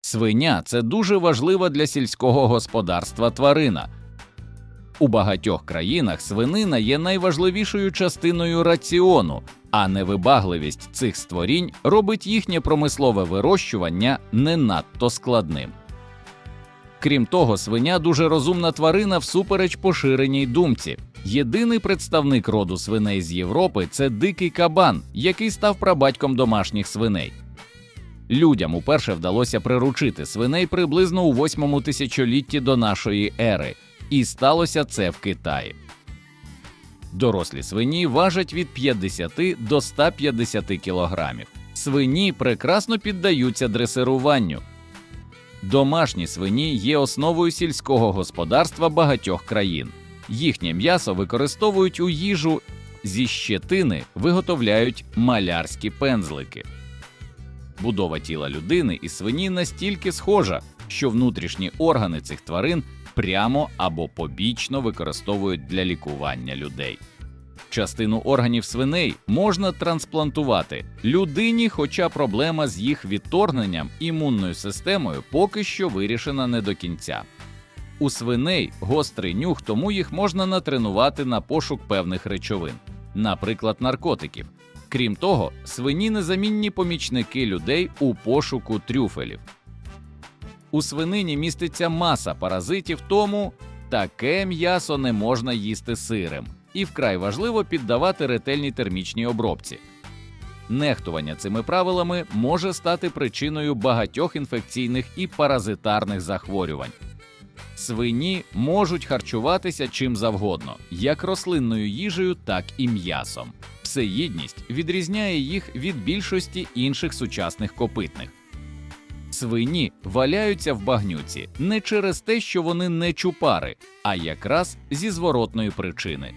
Свиня це дуже важлива для сільського господарства тварина. У багатьох країнах свинина є найважливішою частиною раціону, а невибагливість цих створінь робить їхнє промислове вирощування не надто складним. Крім того, свиня дуже розумна тварина всупереч поширеній думці. Єдиний представник роду свиней з Європи це дикий кабан, який став прабатьком домашніх свиней. Людям уперше вдалося приручити свиней приблизно у восьмому тисячолітті до нашої ери, і сталося це в Китаї. Дорослі свині важать від 50 до 150 кілограмів. Свині прекрасно піддаються дресируванню. Домашні свині є основою сільського господарства багатьох країн. Їхнє м'ясо використовують у їжу зі щетини, виготовляють малярські пензлики. Будова тіла людини і свині настільки схожа, що внутрішні органи цих тварин прямо або побічно використовують для лікування людей. Частину органів свиней можна трансплантувати людині, хоча проблема з їх відторгненням імунною системою поки що вирішена не до кінця. У свиней гострий нюх, тому їх можна натренувати на пошук певних речовин, наприклад, наркотиків. Крім того, свині незамінні помічники людей у пошуку трюфелів. У свинині міститься маса паразитів, тому таке м'ясо не можна їсти сирим, і вкрай важливо піддавати ретельній термічній обробці. Нехтування цими правилами може стати причиною багатьох інфекційних і паразитарних захворювань. Свині можуть харчуватися чим завгодно, як рослинною їжею, так і м'ясом. Всеїдність відрізняє їх від більшості інших сучасних копитних. Свині валяються в багнюці не через те, що вони не чупари, а якраз зі зворотної причини.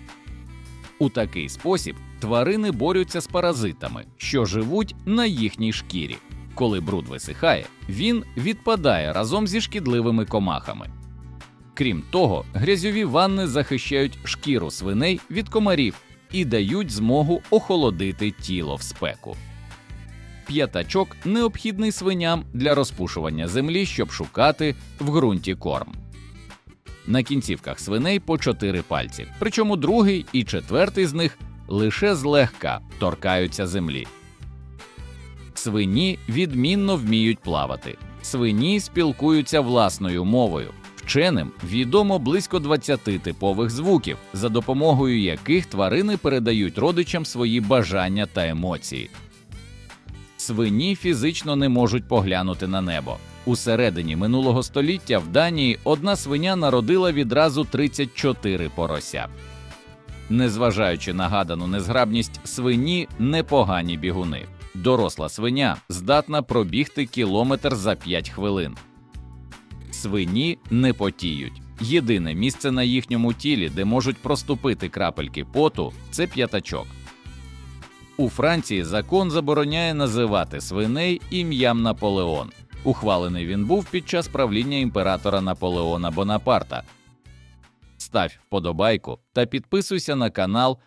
У такий спосіб тварини борються з паразитами, що живуть на їхній шкірі. Коли бруд висихає, він відпадає разом зі шкідливими комахами. Крім того, грязьові ванни захищають шкіру свиней від комарів і дають змогу охолодити тіло в спеку. П'ятачок необхідний свиням для розпушування землі, щоб шукати в ґрунті корм. На кінцівках свиней по чотири пальці, причому другий і четвертий з них лише злегка торкаються землі. Свині відмінно вміють плавати. Свині спілкуються власною мовою. Вченим відомо близько 20 типових звуків, за допомогою яких тварини передають родичам свої бажання та емоції. Свині фізично не можуть поглянути на небо. У середині минулого століття в Данії одна свиня народила відразу 34 порося. Незважаючи на гадану незграбність свині непогані бігуни. Доросла свиня здатна пробігти кілометр за 5 хвилин. Свині не потіють. Єдине місце на їхньому тілі, де можуть проступити крапельки поту, це п'ятачок. У Франції закон забороняє називати свиней ім'ям Наполеон. Ухвалений він був під час правління імператора Наполеона Бонапарта. Став вподобайку та підписуйся на канал,